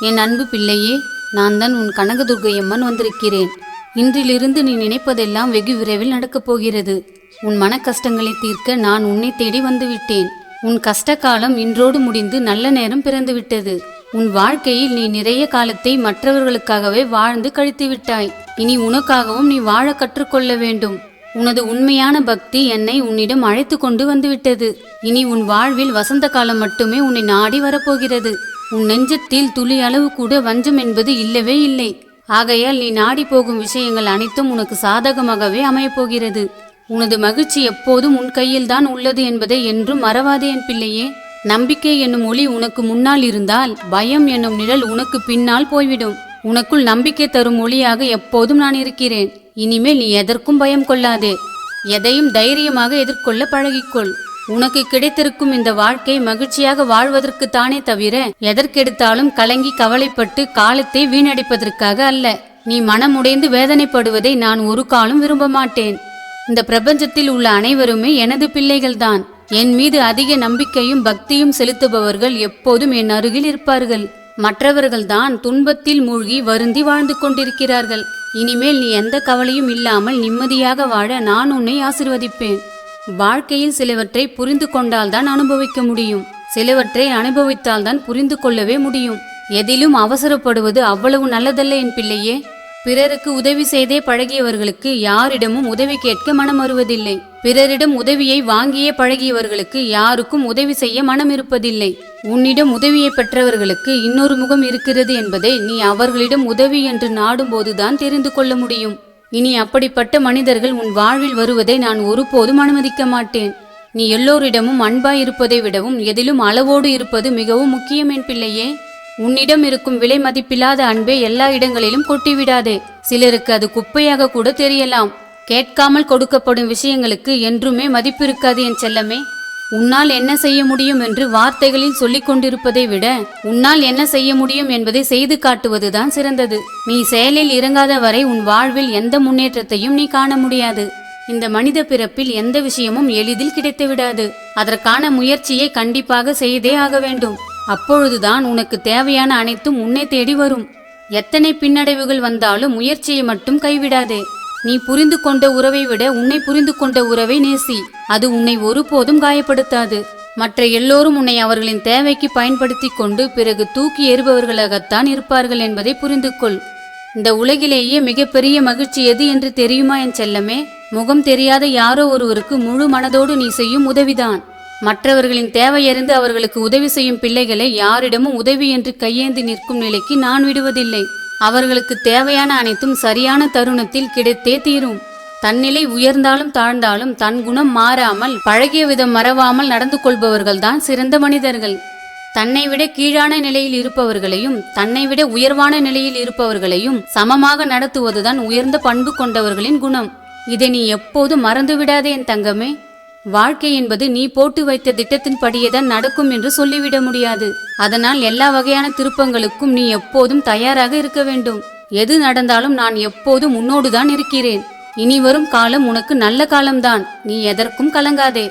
என் அன்பு பிள்ளையே நான் தான் உன் கனகதுர்கையம்மன் வந்திருக்கிறேன். இன்றிலிருந்து நீ நினைப்பதெல்லாம் வெகு விரைவில் நடக்கப் போகிறது. உன் மன கஷ்டங்களை தீர்க்க நான் உன்னை தேடி வந்துவிட்டேன். உன் கஷ்ட காலம் இன்றோடு முடிந்து நல்ல நேரம் பிறந்துவிட்டது. உன் வாழ்க்கையில் நீ நிறைய காலத்தை மற்றவர்களுக்காகவே வாழ்ந்து கழித்து விட்டாய் இனி உனக்காகவும் நீ வாழ கற்றுக்கொள்ள வேண்டும். உனது உண்மையான பக்தி என்னை உன்னிடம் அழைத்து கொண்டு வந்துவிட்டது. இனி உன் வாழ்வில் வசந்த காலம் மட்டுமே உன்னை நாடி வரப்போகிறது. உன் நெஞ்சத்தில் துளி அளவு கூட வஞ்சம் என்பது இல்லவே இல்லை. ஆகையால் நீ நாடி போகும் விஷயங்கள் அனைத்தும் உனக்கு சாதகமாகவே அமையப்போகிறது. உனது மகிழ்ச்சி எப்போதும் உன் கையில்தான் உள்ளது என்பதை என்றும் மறவாதே என் பிள்ளையே. நம்பிக்கை என்னும் ஒளி உனக்கு முன்னால் இருந்தால் பயம் என்னும் நிழல் உனக்கு பின்னால் போய்விடும். உனக்குள் நம்பிக்கை தரும் ஒளியாக எப்போதும் நான் இருக்கிறேன். இனிமேல் நீ எதற்கும் பயம் கொள்ளாதே. எதையும் தைரியமாக எதிர்கொள்ள பழகிக்கொள். உனக்கு கிடைத்திருக்கும் இந்த வாழ்க்கை மகிழ்ச்சியாக வாழ்வதற்கு தானே தவிர எதற்கெடுத்தாலும் கலங்கி கவலைப்பட்டு காலத்தை வீணடிப்பதற்காக அல்ல. நீ மனமுடைந்து வேதனைப்படுவதை நான் ஒரு காலம் விரும்ப மாட்டேன். இந்த பிரபஞ்சத்தில் உள்ள அனைவருமே எனது பிள்ளைகள்தான். என் மீது அதிக நம்பிக்கையும் பக்தியும் செலுத்துபவர்கள் எப்போதும் என் அருகில் இருப்பார்கள். மற்றவர்கள்தான் துன்பத்தில் மூழ்கி வருந்தி வாழ்ந்து கொண்டிருக்கிறார்கள். இனிமேல் நீ எந்த கவலையும் இல்லாமல் நிம்மதியாக வாழ நான் உன்னை ஆசிர்வதிப்பேன். வாழ்க்கையில் சிலவற்றை புரிந்து கொண்டால்தான் அனுபவிக்க முடியும். சிலவற்றை அனுபவித்தால்தான் புரிந்து கொள்ளவே முடியும். எதிலும் அவசரப்படுவது அவ்வளவு நல்லதல்ல என் பிள்ளையே. பிறருக்கு உதவி செய்தே பழகியவர்களுக்கு யாரிடமும் உதவி கேட்க மனம் வருவதில்லை பிறரிடம் உதவியை வாங்கியே பழகியவர்களுக்கு யாருக்கும் உதவி செய்ய மனம் இருப்பதில்லை உன்னிடம் உதவியை பெற்றவர்களுக்கு இன்னொரு முகம் இருக்கிறது என்பதை நீ அவர்களிடம் உதவி என்று நாடும்போதுதான் தெரிந்து கொள்ள முடியும். இனி அப்படிப்பட்ட மனிதர்கள் உன் வாழ்வில் வருவதை நான் ஒருபோதும் அனுமதிக்க மாட்டேன். நீ எல்லோரிடமும் அன்பாய் இருப்பதை விடவும் எதிலும் அளவோடு இருப்பது மிகவும் முக்கியம் என் பிள்ளையே. உன்னிடம் இருக்கும் விலை மதிப்பில்லாத அன்பை எல்லா இடங்களிலும் கொட்டிவிடாதே. சிலருக்கு அது குப்பையாக கூட தெரியலாம். கேட்காமல் கொடுக்கப்படும் விஷயங்களுக்கு என்றுமே மதிப்பு இருக்காது என் செல்லமே. உன்னால் என்ன செய்ய முடியும் என்று வார்த்தைகளில் சொல்லிக் கொண்டிருப்பதை விட உன்னால் என்ன செய்ய முடியும் என்பதை செய்து காட்டுவதுதான் சிறந்தது. நீ செயலில் இறங்காத வரை உன் வாழ்வில் எந்த முன்னேற்றத்தையும் நீ காண முடியாது. இந்த மனித பிறப்பில் எந்த விஷயமும் எளிதில் கிடைத்து விடாது. அதற்கான முயற்சியை கண்டிப்பாக செய்தே ஆக வேண்டும். அப்பொழுதுதான் உனக்கு தேவையான அனைத்தும் உன்னை தேடி வரும். எத்தனை பின்னடைவுகள் வந்தாலும் முயற்சியை மட்டும் கைவிடாதே. நீ புரிந்து கொண்ட உறவை விட உன்னை புரிந்து கொண்ட உறவை நேசி. அது உன்னை ஒருபோதும் காயப்படுத்தாது. மற்ற எல்லோரும் உன்னை அவர்களின் தேவைக்கு பயன்படுத்தி கொண்டு பிறகு தூக்கி ஏறுபவர்களாகத்தான் இருப்பார்கள் என்பதை புரிந்து கொள் இந்த உலகிலேயே மிகப்பெரிய மகிழ்ச்சி எது என்று தெரியுமா என் செல்லமே? முகம் தெரியாத யாரோ ஒருவருக்கு முழு மனதோடு நீ செய்யும் உதவிதான். மற்றவர்களின் தேவையறிந்து அவர்களுக்கு உதவி செய்யும் பிள்ளைகளை யாரிடமும் உதவி என்று கையேந்தி நிற்கும் நிலைக்கு நான் விடுவதில்லை. அவர்களுக்கு தேவையான அனைத்தும் சரியான தருணத்தில் கிடைத்தே தீரும். தன்னிலை உயர்ந்தாலும் தாழ்ந்தாலும் தன் குணம் மாறாமல் பழகிய விதம் மறவாமல் நடந்து கொள்பவர்கள்தான் சிறந்த மனிதர்கள். தன்னை விட கீழான நிலையில் இருப்பவர்களையும் தன்னை விட உயர்வான நிலையில் இருப்பவர்களையும் சமமாக நடத்துவதுதான் உயர்ந்த பண்பு கொண்டவர்களின் குணம். இதை நீ எப்போது மறந்து விடாதே என் தங்கமே. வாழ்க்கை என்பது நீ போட்டு வைத்த திட்டத்தின் படியேதான் நடக்கும் என்று சொல்லிவிட முடியாது. அதனால் எல்லா வகையான திருப்பங்களுக்கும் நீ எப்போதும் தயாராக இருக்க வேண்டும். எது நடந்தாலும் நான் எப்போதும் உன்னோடுதான் இருக்கிறேன். இனி வரும் காலம் உனக்கு நல்ல காலம்தான். நீ எதற்கும் கலங்காதே.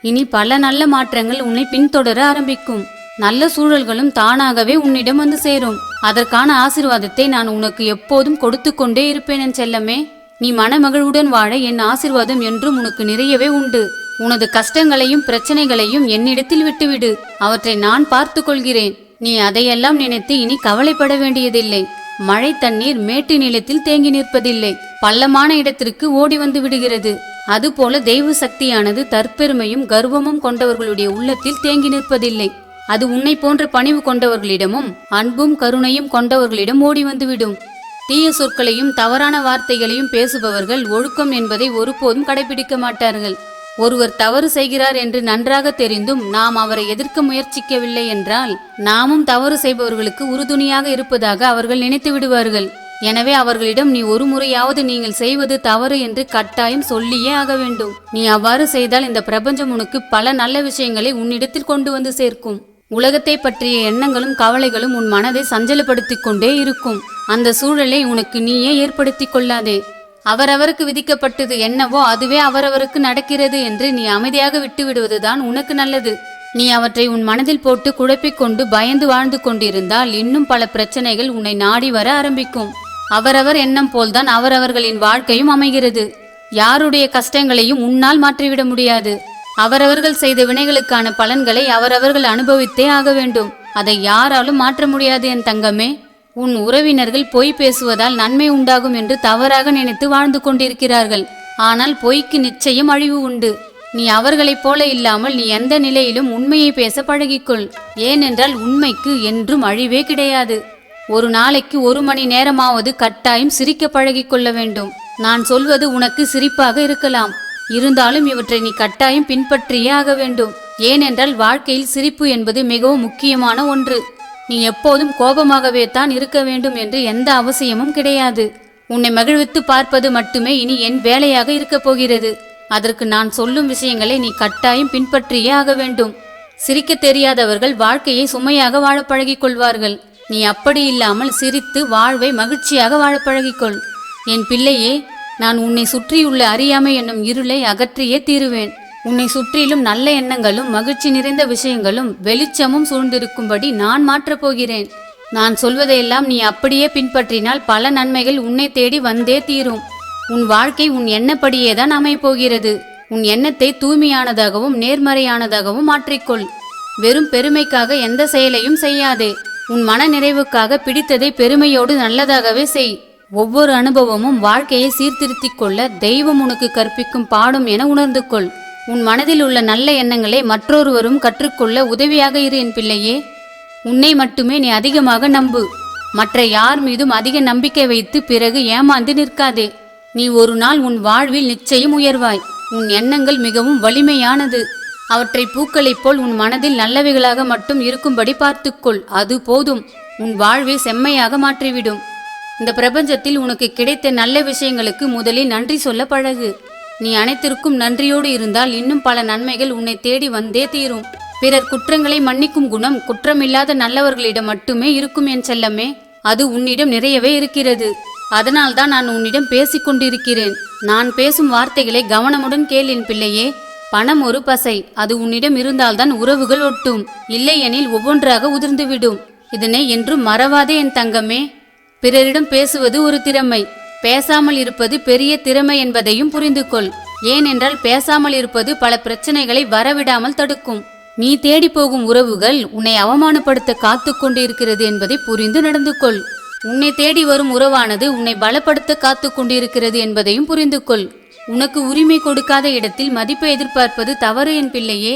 இனி பல நல்ல மாற்றங்கள் உன்னை பின்தொடர ஆரம்பிக்கும். நல்ல சூழல்களும் தானாகவே உன்னிடம் வந்து சேரும். அதற்கான ஆசிர்வாதத்தை நான் உனக்கு எப்போதும் கொடுத்து கொண்டே இருப்பேன் என் செல்லமே. நீ மனமகிழ்வுடன் வாழ என் ஆசிர்வாதம் என்றும் உனக்கு நிறையவே உண்டு. உனது கஷ்டங்களையும் பிரச்சனைகளையும் என்னிடத்தில் விட்டுவிடு. அவற்றை நான் பார்த்து கொள்கிறேன். நீ அதையெல்லாம் நினைத்து இனி கவலைப்பட வேண்டியதில்லை. மழை தண்ணீர் மேட்டு நிலத்தில் தேங்கி நிற்பதில்லை. பள்ளமான இடத்திற்கு ஓடி வந்து விடுகிறது. அதுபோல தெய்வ சக்தியானது தற்பெருமையும் கர்வமும் கொண்டவர்களுடைய உள்ளத்தில் தேங்கி நிற்பதில்லை. அது உன்னை போன்ற பணிவு கொண்டவர்களிடமும் அன்பும் கருணையும் கொண்டவர்களிடம் ஓடி வந்துவிடும் தீய சொற்களையும் தவறான வார்த்தைகளையும் பேசுபவர்கள் ஒழுக்கம் என்பதை ஒருபோதும் கடைபிடிக்க மாட்டார்கள். ஒருவர் தவறு செய்கிறார் என்று நன்றாக தெரிந்தும் நாம் அவரை எதிர்க்க முயற்சிக்கவில்லை என்றால் நாமும் தவறு செய்பவர்களுக்கு உறுதுணையாக இருப்பதாக அவர்கள் நினைத்து விடுவார்கள். எனவே அவர்களிடம் நீ ஒரு முறையாவது நீங்கள் செய்வது தவறு என்று கட்டாயம் சொல்லியே ஆக வேண்டும். நீ அவ்வாறு செய்தால் இந்த பிரபஞ்சம் உனக்கு பல நல்ல விஷயங்களை உன்னிடத்தில் கொண்டு வந்து சேர்க்கும். உலகத்தை பற்றிய எண்ணங்களும் கவலைகளும் உன் மனதை சஞ்சலப்படுத்திக் கொண்டே இருக்கும். அந்த சூழலை உனக்கு நீயே ஏற்படுத்திக் கொள்ளாதே. அவரவருக்கு விதிக்கப்பட்டது என்னவோ அதுவே அவரவருக்கு நடக்கிறது என்று நீ அமைதியாக விட்டுவிடுவதுதான் உனக்கு நல்லது. நீ அவற்றை உன் மனதில் போட்டு குழப்பிக்கொண்டு பயந்து வாழ்ந்து கொண்டிருந்தால் இன்னும் பல பிரச்சனைகள் உன்னை நாடி வர ஆரம்பிக்கும். அவரவர் எண்ணம் போல்தான் அவரவர்களின் வாழ்க்கையும் அமைகிறது. யாருடைய கஷ்டங்களையும் உன்னால் மாற்றிவிட முடியாது. அவரவர்கள் செய்த வினைகளுக்கான பலன்களை அவரவர்கள் அனுபவித்தே ஆக வேண்டும். அதை யாராலும் மாற்ற முடியாது என் தங்கமே. உன் உறவினர்கள் பொய் பேசுவதால் நன்மை உண்டாகும் என்று தவறாக நினைத்து வாழ்ந்து கொண்டிருக்கிறார்கள். ஆனால் பொய்க்கு நிச்சயம் அழிவு உண்டு. நீ அவர்களைப் போல இல்லாமல் நீ எந்த நிலையிலும் உண்மையை பேச பழகிக்கொள். ஏனென்றால் உண்மைக்கு என்றும் அழிவே கிடையாது. ஒரு நாளைக்கு ஒரு மணி நேரமாவது கட்டாயம் சிரிக்க பழகிக்கொள்ள வேண்டும். நான் சொல்வது உனக்கு சிரிப்பாக இருக்கலாம். இருந்தாலும் இவற்றை நீ கட்டாயம் பின்பற்றியே ஆக வேண்டும். ஏனென்றால் வாழ்க்கையில் சிரிப்பு என்பது மிகவும் முக்கியமான ஒன்று. நீ எப்போதும் கோபமாகவே தான் இருக்க வேண்டும் என்று எந்த அவசியமும் கிடையாது. உன்னை மகிழ்வித்து பார்ப்பது மட்டுமே இனி என் வேலையாக இருக்கப் போகிறது. அதற்கு நான் சொல்லும் விஷயங்களை நீ கட்டாயம் பின்பற்றியே ஆக வேண்டும். சிரிக்க தெரியாதவர்கள் வாழ்க்கையை சுமையாக வாழ பழகிக் கொள்வார்கள் நீ அப்படி இல்லாமல் சிரித்து வாழ்வை மகிழ்ச்சியாக வாழ பழகிக்கொள். என் பிள்ளையே நான் உன்னை சுற்றியுள்ள அறியாமை என்னும் இருளை அகற்றியே தீருவேன். உன்னை சுற்றிலும் நல்ல எண்ணங்களும் மகிழ்ச்சி நிறைந்த விஷயங்களும் வெளிச்சமும் சூழ்ந்திருக்கும்படி நான் மாற்றப் போகிறேன். நான் சொல்வதையெல்லாம் நீ அப்படியே பின்பற்றினால் பல நன்மைகள் உன்னை தேடி வந்தே தீரும். உன் வாழ்க்கை உன் எண்ணப்படியே தான் அமைப்போகிறது உன் எண்ணத்தை தூய்மையானதாகவும் நேர்மறையானதாகவும் மாற்றிக்கொள். வெறும் பெருமைக்காக எந்த செயலையும் செய்யாதே. உன் மன நிறைவுக்காக பிடித்ததை பெருமையோடு நல்லதாகவே செய். ஒவ்வொரு அனுபவமும் வாழ்க்கையை சீர்திருத்திக் கொள்ள தெய்வம் உனக்கு கற்பிக்கும் பாடம் என உணர்ந்து கொள். உன் மனதில் உள்ள நல்ல எண்ணங்களை மற்றொருவரும் கற்றுக்கொள்ள உதவியாக இரு என் பிள்ளையே. உன்னை மட்டுமே நீ அதிகமாக நம்பு. மற்ற யார் மீதும் அதிக நம்பிக்கை வைத்து பிறகு ஏமாந்து நிற்காதே. நீ ஒரு நாள் உன் வாழ்வில் நிச்சயம் உயர்வாய். உன் எண்ணங்கள் மிகவும் வலிமையானது. அவற்றை பூக்களைப் போல் உன் மனதில் நல்லவைகளாக மட்டும் இருக்கும்படி பார்த்துக்கொள். அது போதும். உன் வாழ்வை செம்மையாக மாற்றிவிடும். இந்த பிரபஞ்சத்தில் உனக்கு கிடைத்த நல்ல விஷயங்களுக்கு முதலில் நன்றி சொல்ல பழகு. நீ அனைத்திற்கும் நன்றியோடு இருந்தால் இன்னும் பல நன்மைகள் உன்னை தேடி வந்தே தீரும். பிறர் குற்றங்களை மன்னிக்கும் குணம் குற்றமில்லாத நல்லவர்களிடம் மட்டுமே இருக்கும் என் செல்லமே. அது உன்னிடம் நிறையவே இருக்கிறது. அதனால்தான் நான் உன்னிடம் பேசிக் கொண்டிருக்கிறேன். நான் பேசும் வார்த்தைகளை கவனமுடன் கேள் என் பிள்ளையே. பணம் ஒரு பசை. அது உன்னிடம் இருந்தால்தான் உறவுகள் ஒட்டும். இல்லையெனில் ஒவ்வொன்றாக உதிர்ந்துவிடும். இதனை என்றும் மறவாதே என் தங்கமே. பிறரிடம் பேசுவது ஒரு திறமை. பேசாமல் இருப்பது பெரிய திறமை என்பதையும் புரிந்து கொள் ஏனென்றால் பேசாமல் இருப்பது பல பிரச்சனைகளை வரவிடாமல் தடுக்கும். நீ தேடி போகும் உறவுகள் உன்னை அவமானப்படுத்த காத்து கொண்டிருக்கிறது என்பதை புரிந்து நடந்து கொள் உன்னை தேடி வரும் உறவானது உன்னை பலப்படுத்த காத்து கொண்டிருக்கிறது என்பதையும் புரிந்து கொள் உனக்கு உரிமை கொடுக்காத இடத்தில் மதிப்பை எதிர்பார்ப்பது தவறு என் பிள்ளையே.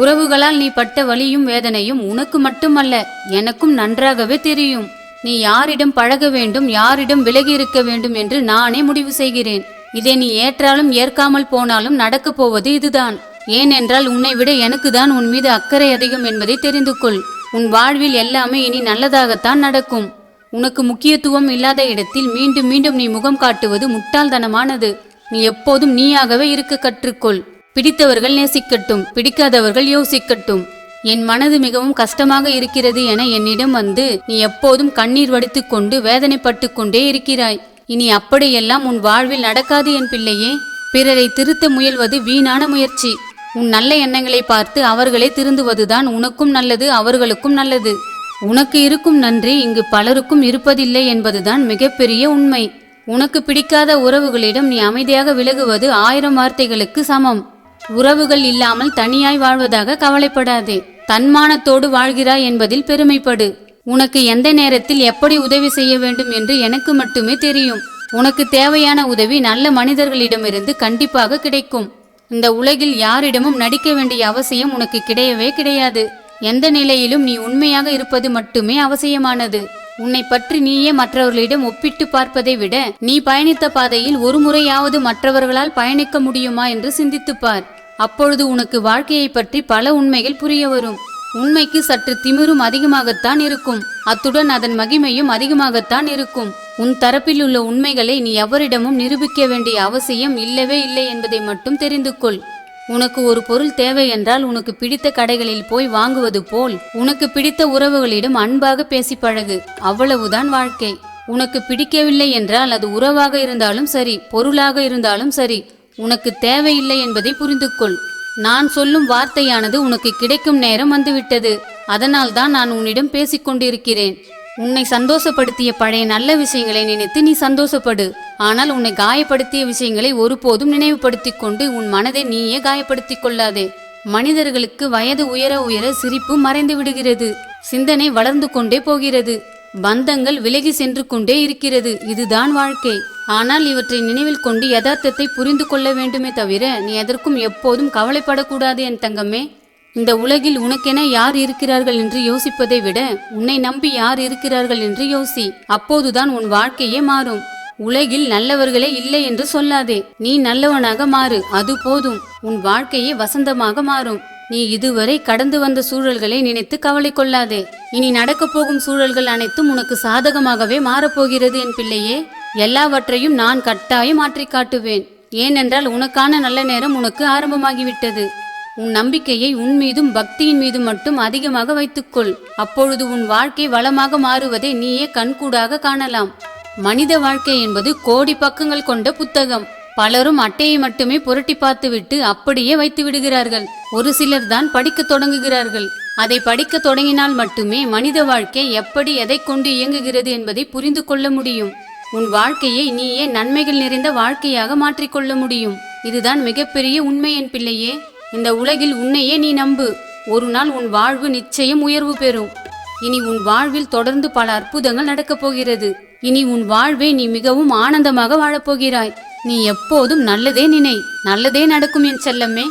உறவுகளால் நீ பட்ட வலியும் வேதனையும் உனக்கு மட்டுமல்ல எனக்கும் நன்றாகவே தெரியும். நீ யாரிடம் பழக வேண்டும் யாரிடம் விலகி இருக்க வேண்டும் என்று நானே முடிவு செய்கிறேன். இதை நீ ஏற்றாலும் ஏற்காமல் போனாலும் நடக்கப் போவது இதுதான். ஏனென்றால் உன்னை விட எனக்கு தான் உன் மீது அக்கறை அதிகம் என்பதை தெரிந்து கொள். உன் வாழ்வில் எல்லாமே இனி நல்லதாகத்தான் நடக்கும். உனக்கு முக்கியத்துவம் இல்லாத இடத்தில் மீண்டும் மீண்டும் நீ முகம் காட்டுவது முட்டாள்தனமானது. நீ எப்போதும் நீயாகவே இருக்க கற்றுக்கொள். பிடித்தவர்கள் நேசிக்கட்டும் பிடிக்காதவர்கள் யோசிக்கட்டும். என் மனது மிகவும் கஷ்டமாக இருக்கிறது என என்னிடம் வந்து நீ எப்போதும் கண்ணீர் வடித்து கொண்டு வேதனைப்பட்டு கொண்டே இருக்கிறாய். இனி அப்படியெல்லாம் உன் வாழ்வில் நடக்காது என் பிள்ளையே. பிறரை திருத்த முயல்வது வீணான முயற்சி. உன் நல்ல எண்ணங்களை பார்த்து அவர்களே திருந்துவதுதான் உனக்கும் நல்லது அவர்களுக்கும் நல்லது. உனக்கு இருக்கும் நன்றி இங்கு பலருக்கும் இருப்பதில்லை என்பதுதான் மிகப்பெரிய உண்மை. உனக்கு பிடிக்காத உறவுகளிடம் நீ அமைதியாக விலகுவது ஆயிரம் வார்த்தைகளுக்கு சமம். உறவுகள் இல்லாமல் தனியாய் வாழ்வதாக கவலைப்படாதே. தன்மானத்தோடு வாழ்கிறாய் என்பதில் பெருமைப்படு. உனக்கு எந்த நேரத்தில் எப்படி உதவி செய்ய வேண்டும் என்று எனக்கு மட்டுமே தெரியும். உனக்கு தேவையான உதவி நல்ல மனிதர்களிடமிருந்து கண்டிப்பாக கிடைக்கும். இந்த உலகில் யாரிடமும் நடிக்க வேண்டிய அவசியம் உனக்கு கிடையவே கிடையாது. எந்த நிலையிலும் நீ உண்மையாக இருப்பது மட்டுமே அவசியமானது. உன்னை பற்றி நீயே மற்றவர்களிடம் ஒப்பிட்டு பார்ப்பதை விட நீ பயணித்த பாதையில் ஒரு முறையாவது மற்றவர்களால் பயணிக்க முடியுமா என்று சிந்தித்துப் பார். அப்பொழுது உனக்கு வாழ்க்கையை பற்றி பல உண்மைகள் புரிய வரும். உண்மைக்கு சற்று திமிரும் அதிகமாகத்தான் இருக்கும். அத்துடன் அதன் மகிமையும் அதிகமாகத்தான் இருக்கும். உன் தரப்பில் உள்ள உண்மைகளை நீ எவரிடமும் நிரூபிக்க வேண்டிய அவசியம் இல்லவே இல்லை என்பதை மட்டும் தெரிந்து கொள். உனக்கு ஒரு பொருள் தேவை என்றால் உனக்கு பிடித்த கடைகளில் போய் வாங்குவது போல் உனக்கு பிடித்த உறவுகளிடம் அன்பாக பேசி பழகு. அவ்வளவுதான் வாழ்க்கை. உனக்கு பிடிக்கவில்லை என்றால் அது உறவாக இருந்தாலும் சரி பொருளாக இருந்தாலும் சரி உனக்கு தேவையில்லை என்பதை புரிந்து கொள் நான் சொல்லும் வார்த்தையானது உனக்கு கிடைக்கும் நேரம் வந்துவிட்டது. அதனால்தான் நான் உன்னிடம் பேசிக் கொண்டிருக்கிறேன். உன்னை சந்தோஷப்படுத்திய பழைய நல்ல விஷயங்களை நினைத்து நீ சந்தோஷப்படு. ஆனால் உன்னை காயப்படுத்திய விஷயங்களை ஒருபோதும் நினைவுபடுத்திக் கொண்டு உன் மனதை நீயே காயப்படுத்திக் கொள்ளாதே. மனிதர்களுக்கு வயது உயர உயர சிரிப்பு மறைந்து விடுகிறது. சிந்தனை வளர்ந்து கொண்டே போகிறது. பந்தங்கள் விலகி சென்று கொண்டே இருக்கிறது. இதுதான் வாழ்க்கை. ஆனால் இவற்றை நினைவில் கொண்டு யதார்த்தத்தை புரிந்து கொள்ள வேண்டுமே தவிர நீ எதற்கும் எப்போதும் கவலைப்படக்கூடாது என் தங்கமே. இந்த உலகில் உனக்கென யார் இருக்கிறார்கள் என்று யோசிப்பதை விட உன்னை நம்பி யார் இருக்கிறார்கள் என்று யோசி. அப்போதுதான் உன் வாழ்க்கையே மாறும். உலகில் நல்லவர்களே இல்லை என்று சொல்லாதே. நீ நல்லவனாக மாறு. அது போதும். உன் வாழ்க்கையே வசந்தமாக மாறும். நீ இதுவரை கடந்து வந்த சூழல்களை நினைத்து கவலை கொள்ளாதே இனி நடக்கப் போகும் சூழல்கள் அனைத்தும் உனக்கு சாதகமாகவே மாறப்போகிறது என் பிள்ளையே. எல்லாவற்றையும் நான் கட்டாயம் மாற்றி காட்டுவேன். ஏனென்றால் உனக்கான நல்ல நேரம் உனக்கு ஆரம்பமாகிவிட்டது. உன் நம்பிக்கையை உன் மீதும் பக்தியின் மீதும் மட்டும் அதிகமாக வைத்துக்கொள். அப்பொழுது உன் வாழ்க்கை வளமாக மாறுவதை நீயே கண்கூடாக காணலாம். மனித வாழ்க்கை என்பது கோடி பக்கங்கள் கொண்ட புத்தகம். பலரும் அட்டையை மட்டுமே புரட்டி பார்த்துவிட்டு அப்படியே வைத்து விடுகிறார்கள். ஒரு சிலர் தான் படிக்க தொடங்குகிறார்கள். அதை படிக்கத் தொடங்கினால் மட்டுமே மனித வாழ்க்கை எப்படி எதை கொண்டு இயங்குகிறது என்பதை புரிந்து கொள்ள முடியும். உன் வாழ்க்கையை நீயே நன்மைகள் நிறைந்த வாழ்க்கையாக மாற்றிக்கொள்ள முடியும். இதுதான் மிகப்பெரிய உண்மை என் பிள்ளையே. இந்த உலகில் உன்னையே நீ நம்பு. ஒரு நாள் உன் வாழ்வு நிச்சயம் உயர்வு பெறும். இனி உன் வாழ்வில் தொடர்ந்து பல அற்புதங்கள் நடக்கப் போகிறது. இனி உன் வாழ்வை நீ மிகவும் ஆனந்தமாக வாழப்போகிறாய் நீ எப்போதும் நல்லதே நினை. நல்லதே நடக்கும் என் செல்லம்மே